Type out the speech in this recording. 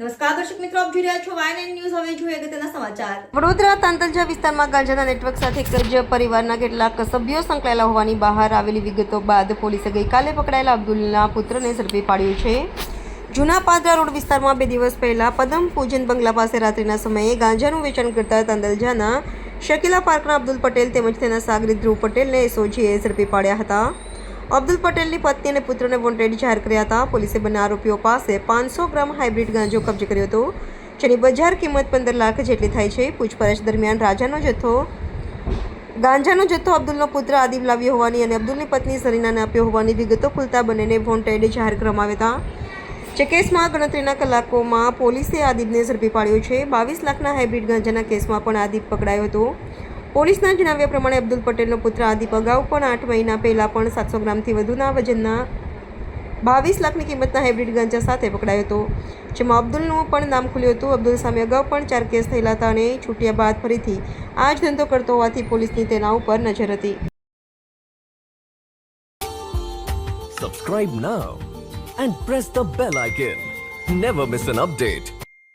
નમસ્કાર મિત્રો, આપ જોઈ રહ્યા છો ન્યૂઝ હવે જોઈએ સમાચાર. વડોદરા તાંતલજા વિસ્તારમાં ગાંજાના નેટવર્ક સાથે એક પરિવારના કેટલાક સભ્યો સંકળાયેલા હોવાની બહાર આવેલી વિગતો બાદ પોલીસે ગઈકાલે પકડાયેલા અબ્દુલના પુત્રને ઝડપી પાડ્યો છે. જૂના પાદરા રોડ વિસ્તારમાં બે દિવસ પહેલા પદમ પૂજન બંગલા પાસે રાત્રિના સમયે ગાંજાનું વેચાણ કરતા તાંતલજાના શકીલા પાર્કના અબ્દુલ પટેલ તેમજ તેના સાગરીત ધ્રુવ પટેલને એસઓજીએ ઝડપી પાડ્યા હતા. અબ્દુલ પટેલની પત્ની અને પુત્રને વોન્ટેડ જાહેર કર્યા હતા. પોલીસે બંને આરોપીઓ પાસે પાંચસો ગ્રામ હાઇબ્રિડ ગાંજો કબજે કર્યો હતો, જેની બજાર કિંમત પંદર લાખ જેટલી થાય છે. પૂછપરછ દરમિયાન રાજાનો જથ્થો, ગાંજાનો જથ્થો અબ્દુલનો પુત્ર આદિબ લાવ્યો હોવાની અને અબ્દુલની પત્ની સરીનાને આપ્યો હોવાની વિગતો ખુલતા બંનેને વોન્ટેડ જાહેર કરવામાં આવ્યા હતા. જે કેસમાં ગણતરીના કલાકોમાં પોલીસે આદિબને ઝડપી પાડ્યો છે. બાવીસ લાખના હાઇબ્રિડ ગાંજાના કેસમાં પણ આદિબ પકડાયો હતો. પોલીસના જણાવ્યા પ્રમાણે અબ્દુલ પટેલનો પુત્ર આદિપ અગાઉ પણ આઠ મહિના પહેલાં પણ સાતસો ગ્રામથી વધુના વજનના બાવીસ લાખની કિંમતના હાઇબ્રિડ ગાંજા સાથે પકડાયો હતો, જેમાં અબ્દુલનું પણ નામ ખુલ્યું હતું. અબ્દુલ સામે અગાઉ પણ ચાર કેસ થયેલા હતા અને છૂટ્યા બાદ ફરીથી આ જ ધંધો કરતો હોવાથી પોલીસની તેના ઉપર નજર હતી. Subscribe now and press the bell icon never miss an update.